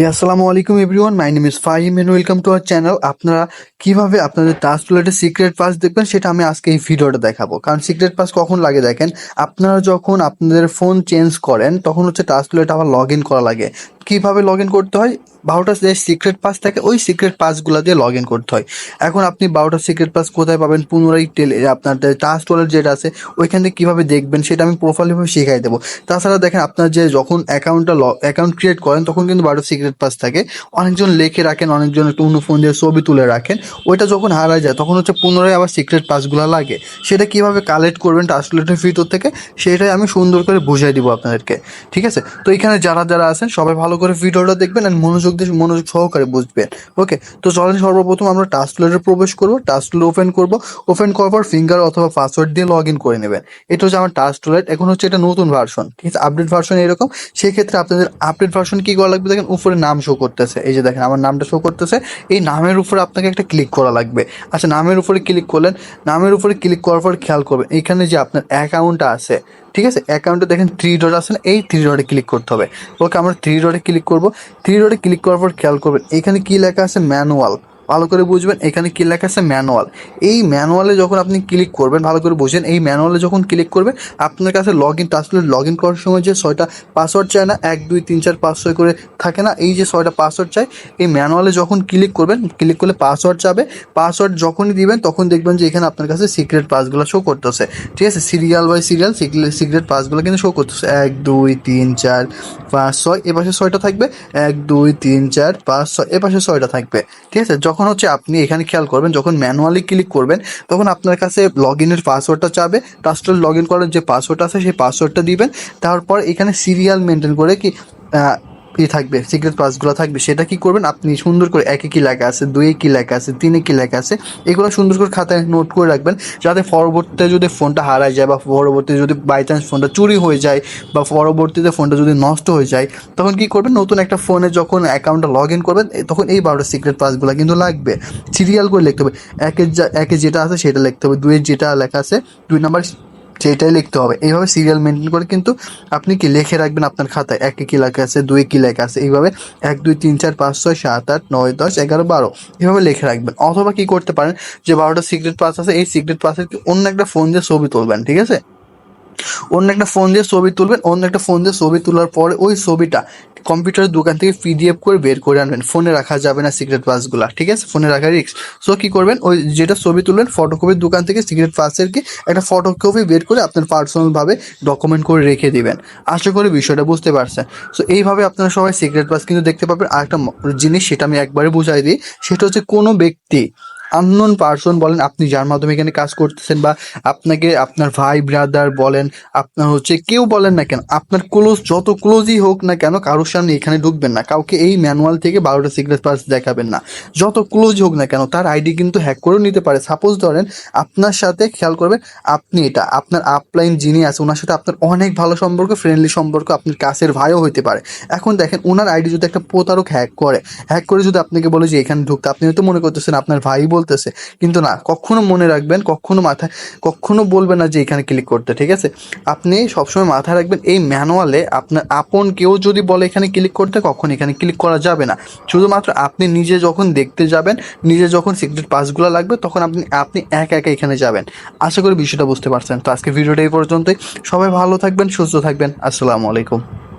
আসসালামু আলাইকুম everyone my name is Fahim and welcome to our channel আপনারা কীভাবে আপনাদের টাস্ক টুলেটের সিক্রেট পাস দেখবেন, সেটা আমি আজকে এই ভিডিওটা দেখাবো। কারণ সিক্রেট পাস কখন লাগে দেখেন? আপনারা যখন আপনাদের ফোন চেঞ্জ করেন, তখন হচ্ছে টাস্ক টুলেট আবার লগ ইন করা লাগে। কীভাবে লগ ইন করতে হয়? বারোটা যে সিক্রেট পাস থাকে, ওই সিক্রেট পাসগুলো দিয়ে লগ ইন করতে হয়। এখন আপনি বারোটা সিক্রেট পাস কোথায় পাবেন? পুনরায় টেলে আপনার টাচ টুলেট যেটা আছে, ওইখান থেকে কীভাবে দেখবেন সেটা আমি প্রোফাইলভাবে শিখাই দেবো। তাছাড়া দেখেন আপনার যে যখন অ্যাকাউন্টটা ল অ্যাকাউন্ট ক্রিয়েট করেন, তখন কিন্তু বারোটা সিক্রেট পাস থাকে। অনেকজন লেখে রাখেন, অনেকজন একটু অন্য ফোন দিয়ে ছবি তুলে রাখেন। ওইটা যখন হারায় যায়, তখন হচ্ছে পুনরায় আবার সিক্রেট পাসগুলো লাগে। সেটা কীভাবে কালেক্ট করবেন টাচলেটের ভিতর থেকে, সেটাই আমি সুন্দর করে বুঝিয়ে দিব আপনাদেরকে। ঠিক আছে? তো এখানে যারা যারা আছেন, সবাই ভালো করে ভিডিওটা দেখবেন আর মনোযোগ দিয়ে, মনোযোগ সহকারে বুঝবেন। ওকে তো চলেন সর্বপ্রথম আমরা টাচলেটে প্রবেশ করব। টাচলেট ওপেন করব। ওপেন করার পর ফিঙ্গার অথবা পাসওয়ার্ড দিয়ে লগ ইন করে নেবেন। এটা হচ্ছে আমার টাচ টুলেট এখন হচ্ছে এটা নতুন ভার্সন ঠিক আছে? আপডেট ভার্সন এরকম। সেই ক্ষেত্রে আপনাদের আপডেট ভার্সন কি করা লাগবে দেখেন? উপরে নাম শো করতেছে। এই যে দেখেন, আমার নামটা শো করতেছে। এই নামের উপরে আপনাকে একটা ক্লিক করা লাগবে। আচ্ছা নামের উপরে ক্লিক করলেন। নামের উপরে ক্লিক করার পর খেয়াল করবেন, এখানে যে আপনার অ্যাকাউন্টটা আছে ঠিক আছে? অ্যাকাউন্টে দেখেন থ্রি ডট আছে না, এই থ্রি ডটে ক্লিক করতে হবে। ওকে আমরা থ্রি ডটে ক্লিক করব। থ্রি ডটে ক্লিক করার পর খেয়াল করবেন, এখানে কি লেখা আছে? ম্যানুয়াল ভালো করে বুঝবেন, এখানে কি লেখা আছে? ম্যানুয়াল। এই ম্যানুয়ালে যখন আপনি ক্লিক করবেন, ভালো করে বুঝেন, এই ম্যানুয়ালে যখন ক্লিক করবেন, আপনার কাছে লগ ইন টাচলে লগ ইন করার সময় যে ছয়টা পাসওয়ার্ড চায় না, এক, দুই, তিন, চার, পাঁচ, ছয় করে থাকে না, এই যে ছয়টা পাসওয়ার্ড চাই এই ম্যানুয়ালে যখন ক্লিক করবেন, ক্লিক করলে পাসওয়ার্ড যাবে। পাসওয়ার্ড যখনই দিবেন, তখন দেখবেন যে এখানে আপনার কাছে সিক্রেট পাসগুলো শো করতেছে। ঠিক আছে? সিরিয়াল বাই সিরিয়াল সিক্রেট পাসগুলো কিন্তু শো করতেছে। এক, দুই, তিন, চার, পাঁচ, ছয়, এ পাশে ছয়টা থাকবে। এক, দুই, তিন, চার, পাঁচ, ছয়, এ পাশে ছয়টা থাকবে। ঠিক আছে? যখন হচ্ছে আপনি এখানে খেয়াল করবেন, যখন ম্যানুয়ালি ক্লিক করবেন, তখন আপনার কাছে লগ ইনের পাসওয়ার্ডটা চাবে। ট্রাস্টের লগ ইন করার যে পাসওয়ার্ড আছে, সেই পাসওয়ার্ডটা দিবেন। তারপর এখানে সিরিয়াল মেনটেন করে কি ই থাকবে সিক্রেট পাসগুলো থাকবে, সেটা কি করবেন? আপনি সুন্দর করে একে কি লেখা আছে, দুয়ে কি লেখা আছে, তিনে কি লেখা আছে, এগুলো সুন্দর করে খাতায় নোট করে রাখবেন, যাতে পরবর্তীতে যদি ফোনটা হারায় যায় বা পরবর্তীতে যদি বাই চান্স ফোনটা চুরি হয়ে যায় বা পরবর্তীতে ফোনটা যদি নষ্ট হয়ে যায়, তখন কি করবেন? নতুন একটা ফোনে যখন অ্যাকাউন্টটা লগ ইন করবেন তখন এই বারোটা সিক্রেট পাসগুলো কিন্তু লাগবে। সিরিয়াল করে লিখতে হবে একের যা, একে যেটা আছে সেটা লিখতে হবে দুইয়ের যেটা লেখা আছে, দুই নাম্বার সেটাই লিখতে হবে। এইভাবে সিরিয়াল মেনটেন করে কিন্তু আপনি কি লিখে রাখবেন আপনার খাতায়? একে কি লেখা আছে? দুই কি লেখা আছে? এইভাবে এক, দুই, তিন, চার, পাঁচ, ছয়, সাত, আট, নয়, দশ, এগারো, বারো এইভাবে লিখে রাখবেন। অথবা কি করতে পারেন যে বারোটা সিক্রেট পাস আছে, এই সিক্রেট পাসের অন্য একটা ফোন দিয়ে ছবি তুলবেন, ঠিক আছে? অন্য একটা ফোন দিয়ে ছবি তুলবেন, অন্য একটা ফোন দিয়ে ছবি তোলার পরে ওই ছবিটা কম্পিউটারের দোকান থেকে পিডিএফ করে বের করে আনবেন। ফোনে রাখা যাবে না সিক্রেট পাসগুলো ঠিক আছে? ফোনে রাখা রিক্স সো কী করবেন? ওই যেটা ছবি তুলবেন ফটোকপির দোকান থেকে সিক্রেট পাসের কি একটা ফটোকপি বের করে আপনার পার্সোনালভাবে ডকুমেন্ট করে রেখে দিবেন। আশা করি বিষয়টা বুঝতে পারছেন। সো এইভাবে আপনারা সবাই সিক্রেট পাস কিন্তু দেখতে পাবেন। আর একটা জিনিস সেটা আমি একবারে বুঝাই দিই, সেটা হচ্ছে কোনো ব্যক্তি আননোন পার্সন বলেন, আপনি যার মাধ্যমে এখানে কাজ করতেছেন বা আপনাকে আপনার ভাই ব্রাদার বলেন, আপনার হচ্ছে কেউ বলেন না কেন, আপনার ক্লোজ যত ক্লোজই হোক না কেন, কারোর সামনে এখানে ঢুকবেন না। কাউকে এই ম্যানুয়াল থেকে বারোটা সিক্রেট পাস দেখাবেন না। যত ক্লোজ হোক না কেন, তার আইডি কিন্তু হ্যাক করেও নিতে পারে। সাপোজ ধরেন, আপনার সাথে খেয়াল করবেন, আপনি এটা, আপনার আপলাইন যিনি আছে, ওনার সাথে আপনার অনেক ভালো সম্পর্ক ফ্রেন্ডলি সম্পর্ক, আপনার কাছের ভাইও হইতে পারে। এখন দেখেন, ওনার আইডি যদি একটা প্রতারক হ্যাক করে হ্যাক করে যদি আপনাকে বলে যে এখানে ঢুকতে, আপনি হয়তো মনে করতেছেন আপনার ভাই বলতেছে। কিন্তু না, কখনো মনে রাখবেন, কখনো মাথায়, কখনো বলবেন না যে এখানে ক্লিক করতে, ঠিক আছে? আপনি সবসময় মাথায় রাখবেন, এই ম্যানুয়ালে আপনার আপন কেউ যদি বলে এখানে ক্লিক করতে, কখন এখানে ক্লিক করা যাবে না। শুধুমাত্র আপনি নিজে যখন দেখতে যাবেন, নিজে যখন সিক্রেট পাসগুলো লাগবে, তখন আপনি আপনি একা একা এখানে যাবেন। আশা করি বিষয়টা বুঝতে পারছেন। তো আজকে ভিডিওটা এই পর্যন্তই। সবাই ভালো থাকবেন, সুস্থ থাকবেন। আসসালামু আলাইকুম।